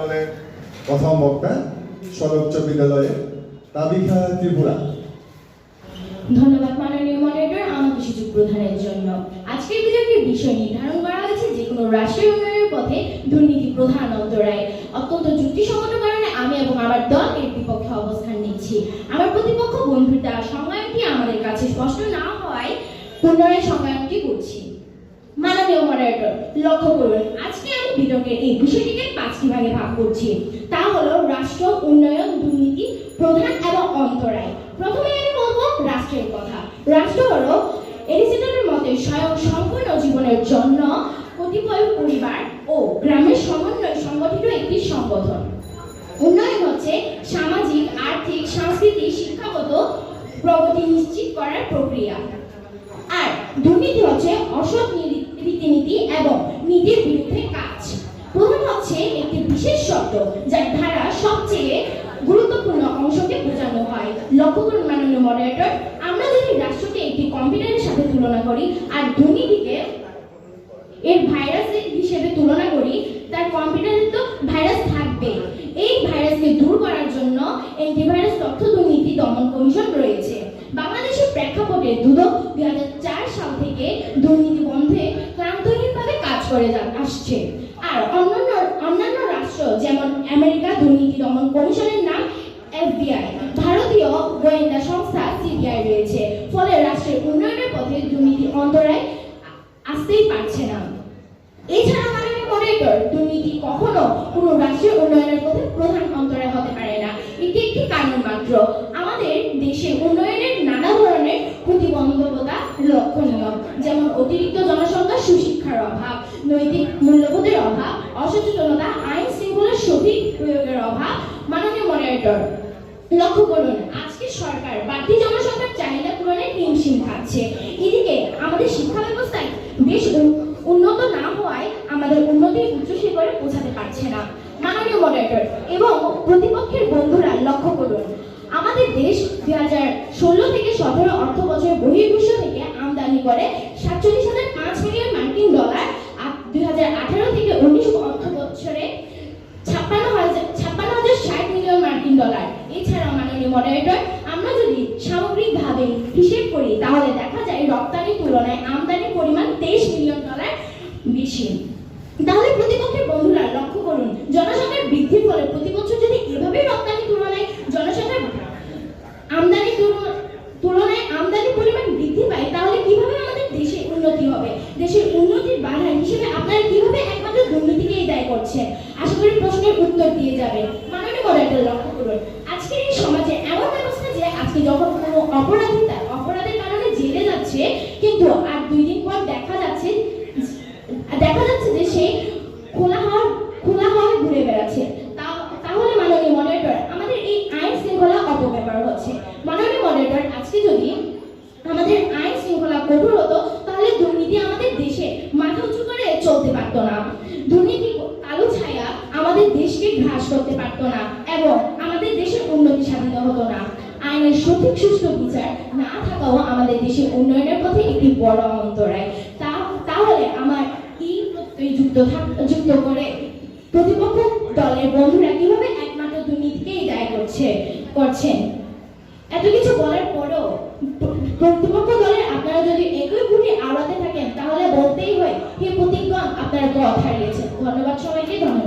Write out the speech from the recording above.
দলের প্রথম বক্তা সদস্য বিদ্যালয়ে তাবিখা ত্রিপুরা। ধন্যবাদ মাননীয় মডারেটর আমাকে সুযোগ জন্য। আজকের বিতর্কের বিষয় নির্ধারণ করা হয়েছে যে কোনো রাষ্ট্রীয় উন্নয়নের পথে দুর্নীতি প্রধান অন্তরায়। অত্যন্ত যুক্তিসঙ্গত কারণে আমি এবং আমার দল এর বিপক্ষে অবস্থান নিচ্ছি। আমার প্রতিপক্ষ দেওয়া সংজ্ঞানটি আমাদের কাছে স্পষ্ট না হওয়ায় পুনরায় সংজ্ঞানটি করছি। মাননীয় মডারেটর লক্ষ্য করুন, আজকে আমি বিতর্কের এই বিষয়টিকে পাঁচটি ভাগে ভাগ করছি। তা হলো রাষ্ট্র, উন্নয়ন, দুর্নীতি, প্রধান এবং অন্তরায়। প্রথমে আমি বলব রাষ্ট্রের কথা। রাষ্ট্র হলো এরিস্টটলের মতে স্বয়ং সম্পূর্ণ জীবনের জন্য কতিপয় পরিবার ও গ্রামের সমন্বয়ে সংগঠিত একটি সংগঠন। উন্নয়ন হচ্ছে সামাজিক, আর্থিক, সাংস্কৃতিক, শিক্ষাগত প্রগতি নিশ্চিত করার প্রক্রিয়া আর দুর্নীতি হচ্ছে অসৎ নীতি- রীতিনীতি এবং নীতির বিরুদ্ধে কাজ প্রধান হচ্ছে একটি বিশেষ শব্দ যার ধারা সবচেয়ে গুরুত্বপূর্ণ অংশকে বোঝানো হয়। লক্ষ্য করুন মাননীয় মডারেটর আমরা যদি রাষ্ট্রকে একটি কম্পিউটারের সাথে তুলনা করি আর দুর্নীতিকে এর ভাইরাস হিসেবে তুলনা করি, তার কম্পিউটারে তো ভাইরাস থাকবে। এই ভাইরাসকে দূর করার জন্য অ্যান্টিভাইরাস তথ্য দুর্নীতি দমন কমিশন রয়েছে। বাংলাদেশের প্রেক্ষাপটে দুদক দুই হাজার চার সাল থেকে দুর্নীতি বন্ধে ক্রান্তহীনভাবে কাজ করে আসছে। আর অন্যান্য রাষ্ট্র যেমন আমেরিকা দুর্নীতি দমন কমিশনের নাম এফবিআই। ভারতীয় গোয়েন্দা সংস্থা সিবিআই রয়েছে। ফলে রাষ্ট্রের উন্নয়নের পথে দুর্নীতি অন্তরায় আসতেই পারছে না। এছাড়া মাননীয় মডারেটর দুর্নীতি কখনো উন্নয়নের পথে প্রধান অন্তরায় হতে পারে না। এটি একটি কারণ মাত্র। আমাদের দেশে উন্নয়নের নানা ধরনের প্রতিবন্ধকতা লক্ষণীয়। যেমন অতিরিক্ত জনসংখ্যা সুশিক্ষার অভাব, নৈতিক মূল্যবোধের অভাব, অসচেতনতা, আইন শৃঙ্খলার সঠিক প্রয়োগের অভাব মাননীয় মডারেটর লক্ষ্য করুন, আজকে সরকার বাড়তি জনসংখ্যার চাহিদা পূরণে হিমশিম খাচ্ছে। এদিকে আমাদের শিক্ষা ব্যবস্থায় বেশ উন্নত না হওয়ায় আমাদের উন্নতির উচ্চ শিখরে পৌঁছাতে পারছে না। মাননীয় মডারেটর এবং প্রতিপক্ষের বন্ধুরা লক্ষ্য করুন, আমাদের দেশ দুই হাজার ষোলো থেকে সতেরো অর্থ বছরের বহির্বিশ্ব থেকে আমদানি করে সাতচল্লিশ হাজার পাঁচ মিলিয়ন মার্কিন ডলার দুই হাজার আঠারো থেকে উনিশ অর্থ বছরে ছাপ্পান্ন হাজার ছাপ্পান্ন হাজার ষাট মিলিয়ন মার্কিন ডলার মাননীয় মডারেটর আমরা যদি সামগ্রিকভাবে হিসেব করি, তাহলে দেখা যায় রপ্তানির তুলনায় আমদানির পরিমাণ তেইশ মিলিয়ন ডলার বেশি। তাহলে প্রতিপক্ষের বন্ধুরা লক্ষ্য করুন, জনসংখ্যার বৃদ্ধির ফলে প্রতি বছর যদি এভাবে রপ্তানি তুলনায় জনসংখ্যার আমদানি তুল- তুলনায় আমদানি পরিমাণ বৃদ্ধি পায়, তাহলে কীভাবে আমাদের দেশে উন্নতি হবে? দেশের উন্নতির বাধা হিসেবে আপনারা কীভাবে একমাত্র দুর্নীতিকেই দায়ী করছেন? আশা করি প্রশ্নের উত্তর দিয়ে যাবেন। মাননীয় মডারেটর লক্ষ্য করুন আজকের এই সমাজে এমন ব্যবস্থা যে আজকে যখন অপরাধের কারণে জেলে যাচ্ছে, কিন্তু আর দুই দিন পর দেখা যাচ্ছে দেখা যাচ্ছে যে সে খোলা হওয়ার খোলা হওয়ায় ঘুরে বেড়াচ্ছে। তাহলে মাননীয় মডারেটর আমাদের এই আইন শৃঙ্খলা অপব্যবহার হচ্ছে। মাননীয় মডারেটর আজকে যদি আমাদের আইন শৃঙ্খলা কঠোর হতো, তাহলে দুর্নীতি আমাদের দেশে মাথা উঁচু করে চলতে পারতো না। দুর্নীতি কালো ছায়া আমাদের দেশকে গ্রাস করতে পারতো না, এবং আমাদের দেশের উন্নতি সাধিত হতো না। আইনের সঠিক সুষ্ঠু বিচার না থাকাও আমাদের দেশের উন্নয়নের পথে একটি বড় অন্তরায়। তা, তাহলে আমার এই প্রত্যয় যুক্ত যুক্ত করে? প্রতিপক্ষ দলের বন্ধুরা কীভাবে একমাত্র দুর্নীতিকেই দায় করছে, করছেন? এত কিছু বলার পরেও প্রতিপক্ষ দলের আপনারা যদি একই ভুলে আওড়াতে থাকেন, তাহলে বলতেই হয়, হে প্রতিজ্ঞা, আপনারা পথ হারিয়েছেন। ধন্যবাদ সবাইকে, ধন্যবাদ।